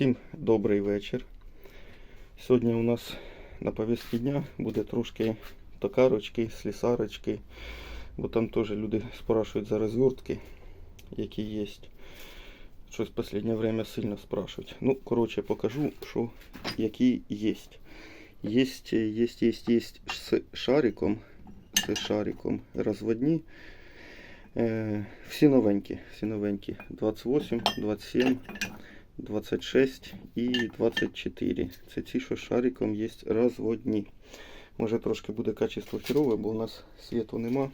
Всім добрий вечір. Сьогодні у нас на повістці дня буде трошки токарочки, слісарочки, бо там теж люди спрашують за розвертки, які є. Щось в останнє время сильно спрашують. Ну, коротше, покажу, що які є. Є, є, є, є з шариком, з шариком розводні. Е, всі новенькі, всі новенькі. 28, 27, 26 і 24. Це ті, що шариком є розводні. Може трошки буде качество херове, бо у нас світу нема.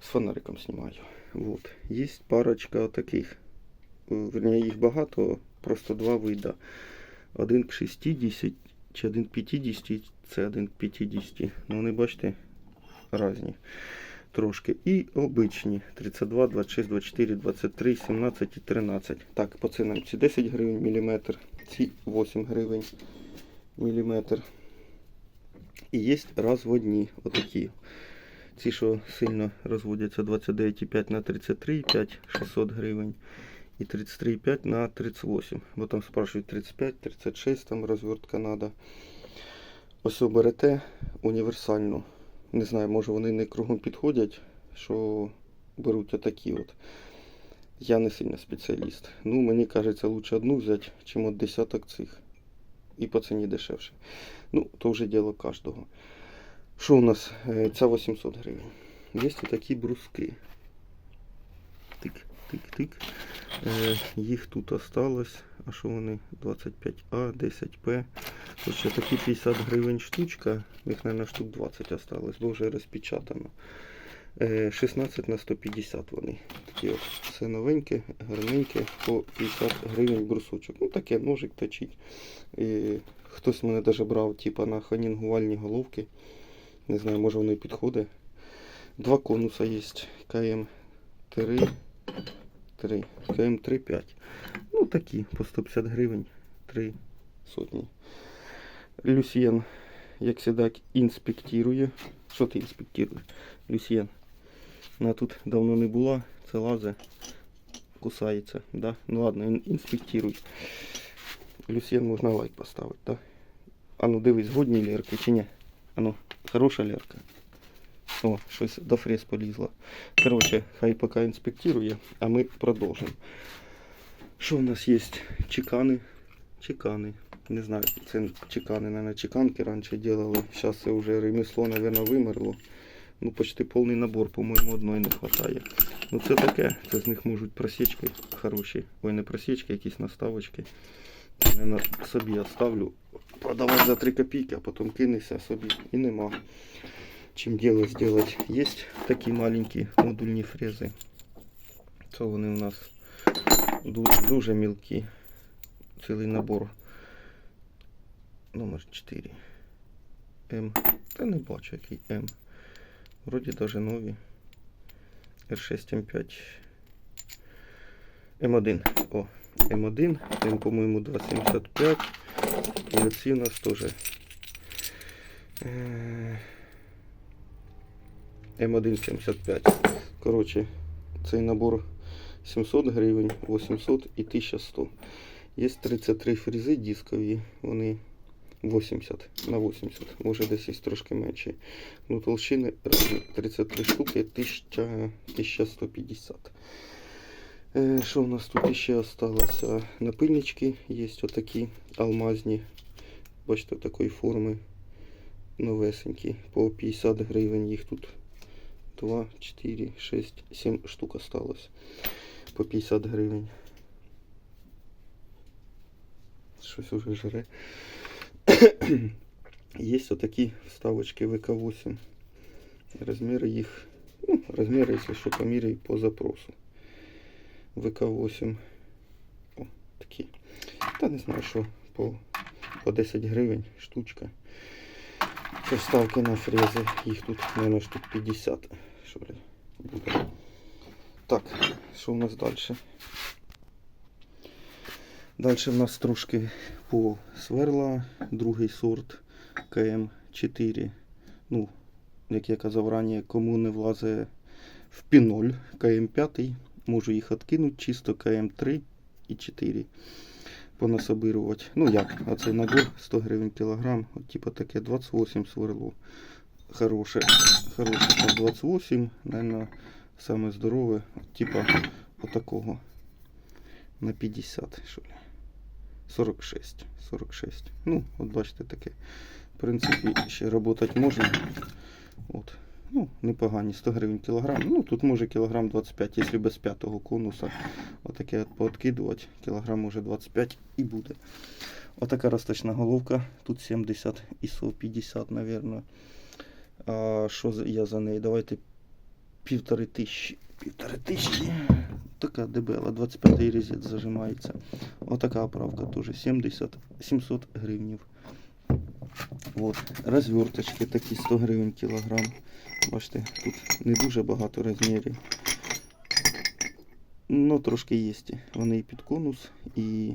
З фонариком знімаю. Вот. Є парочка таких. Верні, їх багато, просто два вида. Один к 60 чи один к 50, це один к 50. Ну вони бачите, різні трошки. І обичні 32, 26, 24, 23, 17 і 13. Так, по цінам ці 10 гривень міліметр, ці 8 гривень міліметр. І є розводні отакі. Ці, що сильно розводяться 29,5 на 33,5, 600 гривень. І 33,5 на 38. Бо там спрашують 35, 36, там розвертка треба. Ось оберете універсальну. Не знаю, може вони не кругом підходять, що беруть отакі от. Я не сильно спеціаліст. Ну, мені кажеться, лучше одну взяти, чим от десяток цих. І по ціні дешевше. Ну, то вже діло кожного. Що у нас? Е, Ця 800 гривень. Є такі бруски. Тик, тик, тик. Е, Їх тут осталось. А що вони? 25А, 10П. Тут ще такі 50 гривень штучка. Їх, мабуть, штук 20 осталось, бо вже розпечатано. Е, 16 на 150 вони. Такі от все новеньке, гарненьке, по 50 гривень брусочок. Ну таке ножик точить. І хтось мене навіть брав типа, на ханінгувальні головки. Не знаю, може воно і підходить. Два конуса є. КМ 3, 3, КМ 3, 5. Ну такі, по 150 гривень, 3 сотні. Люсьєн, як завжди, інспектує. Що ти інспектуєш? Люсьєн. Вона тут давно не була, це лазе, кусається. Да? Ну ладно, ін- інспектуй. Люсьєн можна лайк поставити, да? А ну дивись, згодні лірки чи ні? А ну, хороша лірка. О, щось до фрез полізла. Коротше, хай поки інспектує, а ми продовжимо. Що у нас є? Чекани. Чекани. Не знаю, це чекани, наверное, чеканки раніше делали. Зараз це вже ремесло, наверное, вимерло. Ну, почти повний набор, по-моєму, одної не вистачає. Ну це таке, це з них можуть просічки хороші. Ой, не просічки, якісь наставочки. Я собі оставлю. Продавати за 3 копійки, а потім кинешся собі і нема. Чим діло зробити. Є такі маленькі модульні фрези. Це вони у нас дуже, дуже мілкі. Цілий набор. Номер 4. М. Та не бачу який М. Вроді даже нові. R6 М5. М1. О, М1. М, по-моєму, 275. І оці у нас теж. Е, М175. Коротше, цей набор 700 гривень, 800 і 1100. Є 33 фрези дискові, вони 80 на 80, може десь є трошки менші. Ну, толщини 33 штуки, 1000, 1150. Е, Що у нас тут ще осталося? Напильнички є отакі алмазні. Бачите, такої форми новесенькі. По 50 гривень їх тут 2, 4, 6, 7 штук осталось. По 50 гривень. Щось уже жре. Есть вот такие вставочки ВК-8. Размеры их, ну, размеры, если что, померяй по запросу. ВК-8. О, такі. Та не знаю, що по, по 10 гривень штучка. Це вставки на фрези. Їх тут, мабуть, штук 50. Що буде. Так, що у нас далі? Далі в нас трошки по сверла, другий сорт КМ4. Ну, як я казав раніше, кому не влазить в піноль КМ5, можу їх відкинути, чисто КМ3 і 4. понасобирувати. Ну як, оцей набор 100 гривень кілограм, от типу таке 28 сверло. Хороше, хороше по 28, наверное, саме здорове, от типа отакого. На 50, що ли. 46. 46. Ну, от бачите таке. В принципі, ще працювати можна. От. Ну, непогані, 100 гривень кілограм. Ну, тут може кілограм 25, якщо без п'ятого конуса. Отаке от пооткидувати, кілограм може 25 і буде. Отака розточна головка. Тут 70 ISO 50, мабуть. А що я за неї? Давайте півтори тисячі. Півтори тисячі. Така дебела, 25-й різець зажимається. Отака оправка теж 70, 700 гривнів. Вот. Розверточки такі 100 гривень кілограм. Бачите, тут не дуже багато розмірів. Ну, трошки є. Вони і під конус, і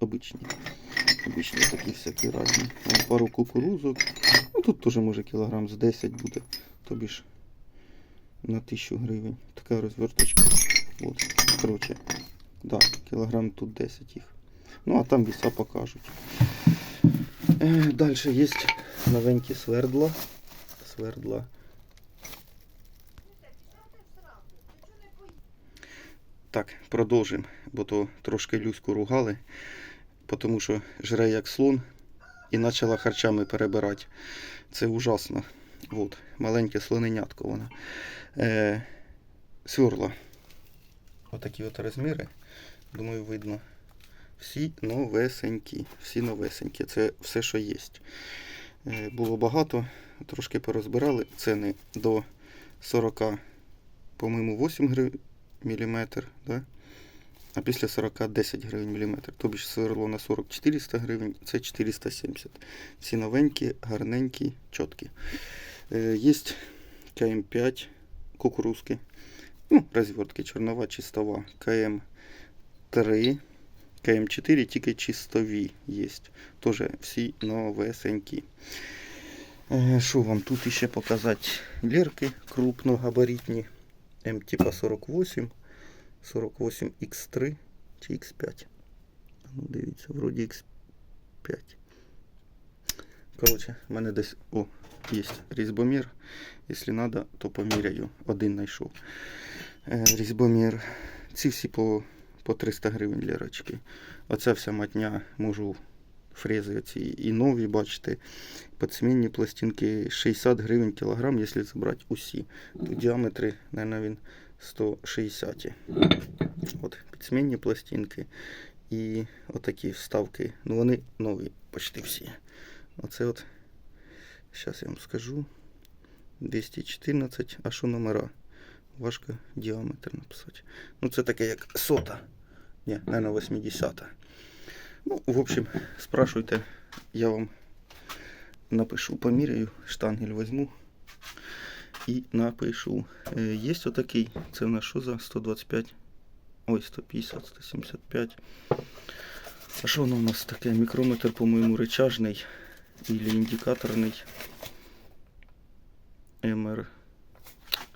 обичні. Обичні такі всякі різні. Пару кукурузок. Ну тут теж може кілограм з 10 буде. Тобі ж на 1000 гривень. Така розверточка. От. Коротше. Да, кілограм тут 10 їх. Ну а там віса покажуть. Е, Далі є новенькі свердла. Свердла. Так, продовжимо, бо то трошки Люську ругали, тому що жре як слон і почала харчами перебирати. Це ужасно. От, маленьке слоненятко вона. Е, сверла. Отакі от розміри. Думаю, видно. Всі новесенькі. Всі новесенькі. Це все, що є. Е, було багато, трошки порозбирали. Ціни до 40, по-моєму, 8 гривень міліметр, да? А після 40 10 гривень міліметр. Тобі сверло на 40 400 гривень, це 470. Всі новенькі, гарненькі, чіткі. Е, є КМ5 кукурузки. Ну, розвертки чорнова, чистова. КМ3, КМ4, тільки чистові є. Теж всі новесенькі. Е, Що вам тут ще показати? Лірки крупногабаритні. М типа 48, 48 X3 чи X5. Ну, дивіться, вроді X5. Коротше, в мене десь. О, є різьбомір. Якщо треба, то поміряю. Один знайшов. Е, різьбомір. Ці всі по, по 300 гривень лірочки. Оця вся матня можу фрези оці і нові, бачите. Подсмінні пластинки 60 гривень кілограм, якщо забрати усі. Тут діаметри, мабуть, він 160. От, підсмінні пластинки і отакі вставки. Ну вони нові, почти всі. Оце от, зараз я вам скажу. 214, а що номера? Важко діаметр написати. Ну це таке як сота. Ні, мабуть, 80. Ну, в общем, спрашивайте, я вам напишу, поміряю, штангель возьму і напишу. Е, Є отакий, це в нас що за 125, ой, 150, 175. А що воно у нас таке? Мікрометр, по-моєму, речажний или індикаторний. МР.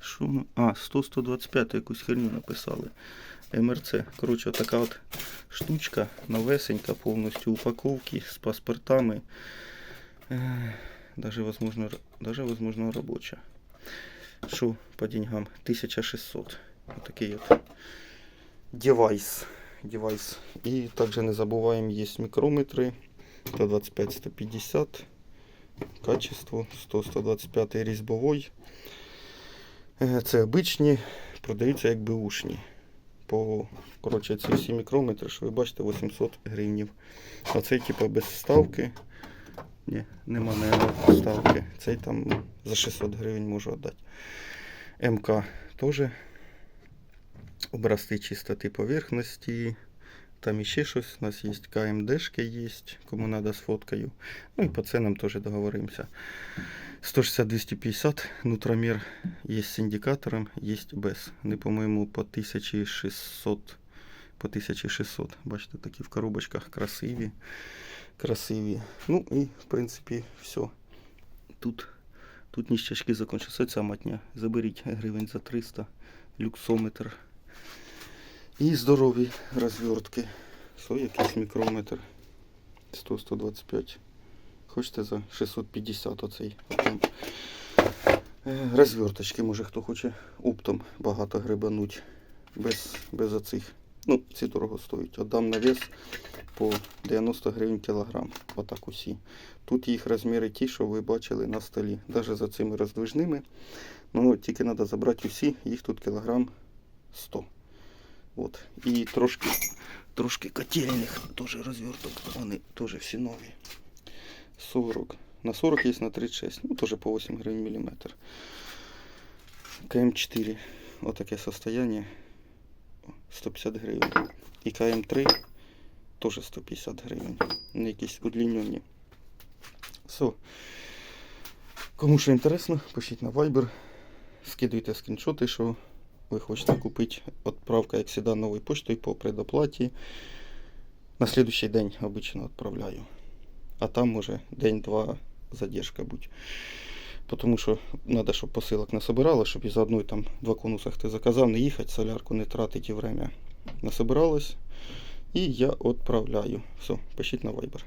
Що воно? А, 100-125 якусь херню написали. МРЦ. Коротше, така от штучка новесенька, повністю упаковки з паспортами. Даже возможно, даже возможно робоча. Що по деньгам? 1600. Отакий от девайс. девайс. І також не забуваємо, є мікрометри 125-150. Качество 100-125 різьбовий. Е, Це обичні, продаються як беушні. По коротше, ці всі мікрометри, що ви бачите, 800 гривнів. А цей типу без вставки. Ні, нема наверное, вставки. Цей там за 600 гривень можу віддати. МК теж. Образці чистоти поверхності. Там іще щось. У нас є КМДшки є, кому треба з фоткою. Ну і по ценам теж договоримося. 160-250 нутромір є з індикатором, є без. Вони, по-моєму, по 1600. По 1600. Бачите, такі в коробочках красиві. Красиві. Ну і, в принципі, все. Тут, тут ніщачки закончаться. Ця матня. Заберіть гривень за 300. Люксометр. І здорові розвертки. Со якийсь мікрометр. 100-125. Хочете за 650 оцей. Е, Розверточки, може хто хоче оптом багато грибануть. Без, без оцих. Ну, ці дорого стоять. Отдам на вес по 90 гривень кілограм. Отак усі. Тут їх розміри ті, що ви бачили на столі. Навіть за цими роздвижними. Ну, тільки треба забрати усі, їх тут кілограм 100. От. І трошки, трошки котельних теж розверток. Вони теж всі нові. 40. На 40 є на 36. Ну, теж по 8 гривень міліметр. КМ4. Отаке состояние. 150 гривень. І КМ3 теж 150 гривень. Вони якісь удлінені. Все. Кому що інтересно, пишіть на Viber. Скидуйте скріншоти, що ви хочете купити. Отправка, як завжди, новою поштою по предоплаті. На следующий день обично відправляю. А там може день-два задержка будь. Тому що треба, щоб посилок насобирало, щоб із одної там два конусах ти заказав, не їхати, солярку не тратити і время. Насобиралось. І я відправляю. Все, пишіть на Viber.